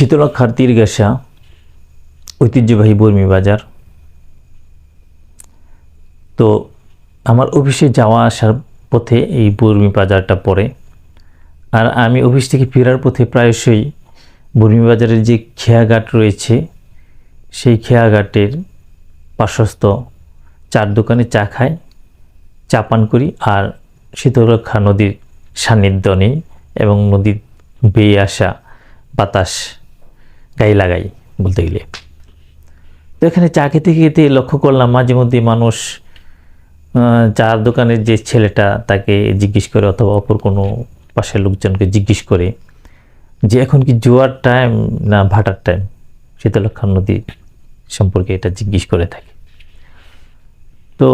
শীতলক্ষার তীরগাছা ঐতিহ্যবাহী বর্মী বাজার। তো আমার অফিসে যাওয়া আসার পথে এই বর্মী বাজারটা পড়ে। আর আমি অফিস থেকে ফেরার পথে প্রায়শই বর্মী বাজারের যে খেয়াঘাট রয়েছে, সেই খেয়াঘাটের পার্শ্বস্থ চার দোকানে চা খাই, চা পান করি আর শীতলক্ষা নদীর সান্নিধ্য নেই এবং নদীর বেয়ে আসা বাতাস গায়ে লাগাই বলতে গেলে। তো এখানে চা খেতে খেতে লক্ষ্য করলাম মাঝে মধ্যে মানুষ চার দোকানের যে ছেলেটা তাকে জিজ্ঞেস করে অথবা অপর কোনো পাশের লোকজনকে জিজ্ঞেস করে যে এখন কি জোয়ার টাইম না ভাটার টাইম শীতলক্ষা নদী সম্পর্কে এটা জিজ্ঞেস করে থাকে। তো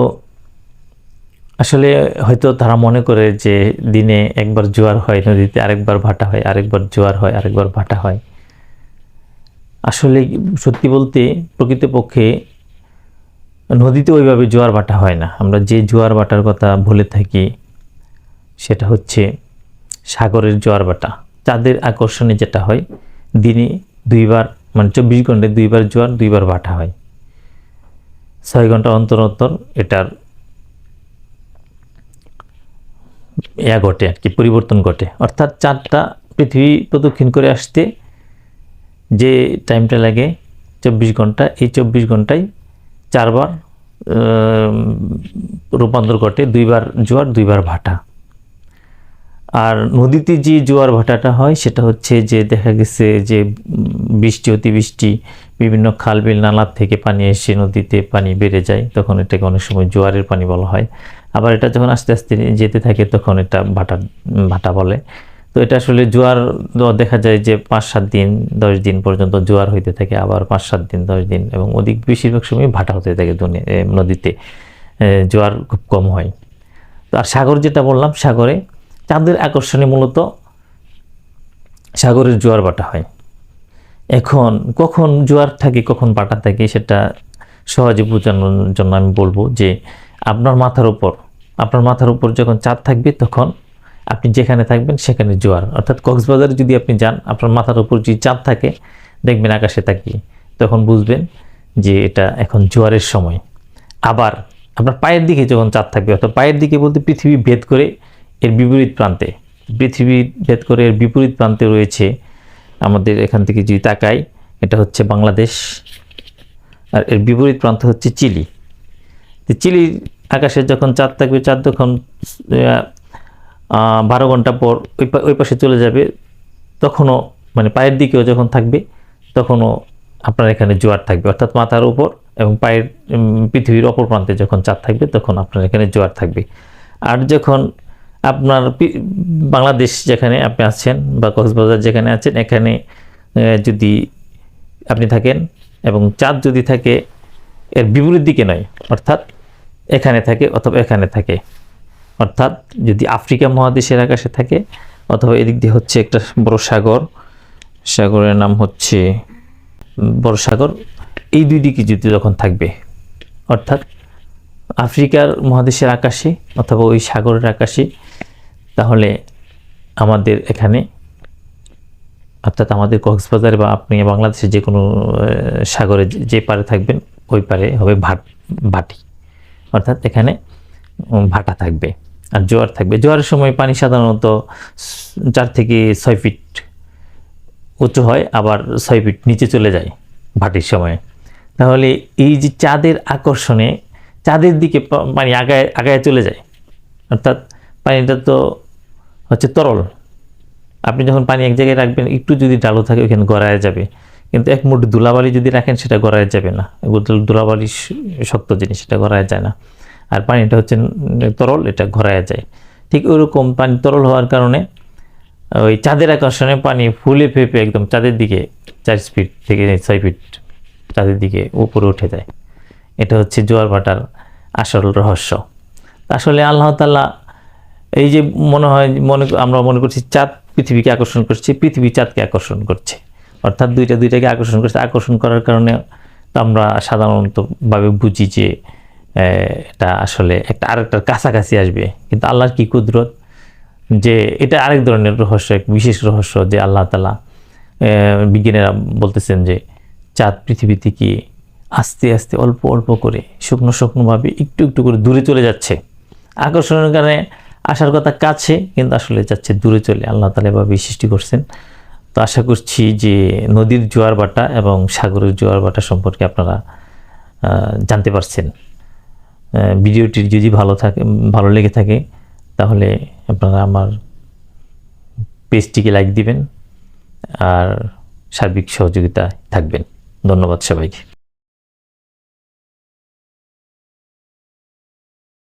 আসলে হয়তো তারা মনে করে যে দিনে একবার জোয়ার হয়, নদীতে আরেকবার ভাটা হয়, আরেকবার জোয়ার হয়, আরেকবার ভাটা হয়। আসলে সত্যি বলতে প্রকৃতপক্ষে নদীতে ওইভাবে জোয়ার বাটা হয় না। আমরা যে জোয়ার বাটার কথা বলে থাকি, সেটা হচ্ছে সাগরের জোয়ার বাটা চাঁদের আকর্ষণে যেটা হয়, দিনে দুইবার মানে চব্বিশ ঘন্টায় দুইবার জোয়ার, দুইবার বাটা হয়। ছয় ঘণ্টা অন্তর অন্তর এটার ইয়া ঘটে আর কি, পরিবর্তন ঘটে। অর্থাৎ চাঁদটা পৃথিবী প্রদক্ষিণ করে আসতে যে টাইমটা লাগে চব্বিশ ঘণ্টা, এই চব্বিশ ঘন্টায় চারবার রূপান্তর ঘটে, দুইবার জোয়ার, দুইবার ভাটা। আর নদীতে যে জোয়ার ভাটাটা হয়, সেটা হচ্ছে যে দেখা গেছে যে বৃষ্টি, অতিবৃষ্টি, বিভিন্ন খাল বিল নালার থেকে পানি এসে নদীতে পানি বেড়ে যায়, তখন এটাকে অনেক সময় জোয়ারের পানি বলা হয়। আবার এটা যখন আস্তে আস্তে যেতে থাকে, তখন এটা ভাটা ভাটা বলে। তো এটা আসলে জোয়ার দেখা যায় যে পাঁচ সাত দিন, দশ দিন পর্যন্ত জোয়ার হইতে থাকে, আবার পাঁচ সাত দিন, দশ দিন এবং অধিক বেশিরভাগ সময় ভাটা হতে থাকে নদীতে জোয়ার খুব কম হয়। তো আর সাগর যেটা বললাম, সাগরে চাঁদের আকর্ষণে মূলত সাগরের জোয়ার বাটা হয়। এখন কখন জোয়ার থাকে, কখন বাটা থাকে, সেটা সহজে বোঝানোর জন্য আমি বলব যে আপনার মাথার উপর, আপনার মাথার উপর যখন চাঁদ থাকবে, তখন আপনি যেখানে থাকবেন সেখানে জোয়ার। অর্থাৎ কক্সবাজারে যদি আপনি যান, আপনার মাথার উপর যদি চাঁদ থাকে, দেখবেন আকাশে তাকিয়ে তখন বুঝবেন যে এটা এখন জোয়ারের সময়। আবার আপনার পায়ের দিকে যখন চাঁদ থাকবে, অর্থাৎ পায়ের দিকে বলতে পৃথিবী ভেদ করে এর বিপরীত প্রান্তে, পৃথিবী ভেদ করে এর বিপরীত প্রান্তে রয়েছে আমাদের এখান থেকে যদি তাকাই, এটা হচ্ছে বাংলাদেশ। আর এর বিপরীত প্রান্ত হচ্ছে চিলি। চিলির আকাশে যখন চাঁদ থাকবে, চাঁদ যখন বারো ঘণ্টা পর ওই ওই পাশে চলে যাবে, তখনও মানে পায়ের দিকেও যখন থাকবে, তখনও আপনার এখানে জোয়ার থাকবে। অর্থাৎ মাথার উপর এবং পায়ের পৃথিবীর অপর প্রান্তে যখন চাঁদ থাকবে, তখন আপনার এখানে জোয়ার থাকবে। আর যখন আপনার বাংলাদেশ যেখানে আপনি আছেন বা কক্সবাজার যেখানে আছেন, এখানে যদি আপনি থাকেন এবং চাঁদ যদি থাকে, এর বিপরীত দিকে নয়, অর্থাৎ এখানে থাকে অথবা এখানে থাকে। অর্থাৎ যদি আফ্রিকা মহাদেশের আকাশে থাকে, অথবা এদিক দিয়ে হচ্ছে একটা বড় সাগর, সাগরের নাম হচ্ছে বড় সাগর, এই দুই দিকে যদি যখন থাকবে। অর্থাৎ আফ্রিকার মহাদেশের আকাশে অথবা ওই সাগরের আকাশে, তাহলে আমাদের এখানে, অর্থাৎ আমাদের কক্সবাজার বা আপনি বাংলাদেশের যে কোনো সাগরে যে পারে থাকবেন, ওই পারে হবে ভাট ভাটি। অর্থাৎ এখানে ভাটা থাকবে। আর জোয়ার থাকবে। জোয়ারের সময় পানি সাধারণত চার থেকে ছয় ফিট উঁচু হয়, আবার ছয় ফিট নিচে চলে যায় ভাটির সময়। তাহলে এই যে চাঁদের আকর্ষণে, চাঁদের দিকে পানি আগায় আগায় চলে যায়। অর্থাৎ পানিটা তো হচ্ছে তরল। আপনি যখন পানি এক জায়গায় রাখবেন, একটু যদি ডালো থাকে, ওইখানে গড়ায় যাবে। কিন্তু এক মুঠ ধুলাবালি যদি রাখেন, সেটা গড়ায় যাবে না। ধুলাবালি শক্ত জিনিস, সেটা গড়ায় যায় না। আর পানিটা হচ্ছে তরল, এটা ঘরায় যায়। ঠিক ওইরকম পানি তরল হওয়ার কারণে ওই চাঁদের আকর্ষণে পানি ফুলে ফেপে একদম চাঁদের দিকে, চার ফিট থেকে ছয় ফিট চাঁদের দিকে উপরে উঠে যায়। এটা হচ্ছে জোয়ার ভাটার আসল রহস্য। আসলে আল্লাহ তাআলা এই যে মনে হয়, মনে আমরা মনে করছি চাঁদ পৃথিবীকে আকর্ষণ করছে, পৃথিবী চাঁদকে আকর্ষণ করছে। অর্থাৎ দুইটা দুইটাকে আকর্ষণ করছে। আকর্ষণ করার কারণে তো আমরা সাধারণতভাবে বুঝি যে এটা আসলে একটা আরেকটার কাছাকাছি আসবে। কিন্তু আল্লাহর কি কুদরত? যে এটা আরেক ধরনের রহস্য, এক বিশেষ রহস্য যে আল্লাহ তালা বিজ্ঞানীরা বলতেছেন যে চাঁদ পৃথিবী থেকে আস্তে আস্তে অল্প অল্প করে শুকনো শুকনোভাবে একটু একটু করে দূরে চলে যাচ্ছে। আকর্ষণের কারণে আসার কথা কাছে, কিন্তু আসলে যাচ্ছে দূরে চলে। আল্লাহ তালা এভাবে সৃষ্টি করছেন। তো আশা করছি যে নদীর জোয়ার বাটা এবং সাগরের জোয়ার বাটা সম্পর্কে আপনারা জানতে পারছেন। ভিডিওটি যদি ভালো থাকে ভালো লেগে থাকে, তাহলে আপনারা আমার পেজটিকে লাইক দিবেন আর সার্বিক সহযোগিতায় থাকবেন। ধন্যবাদ সবাইকে।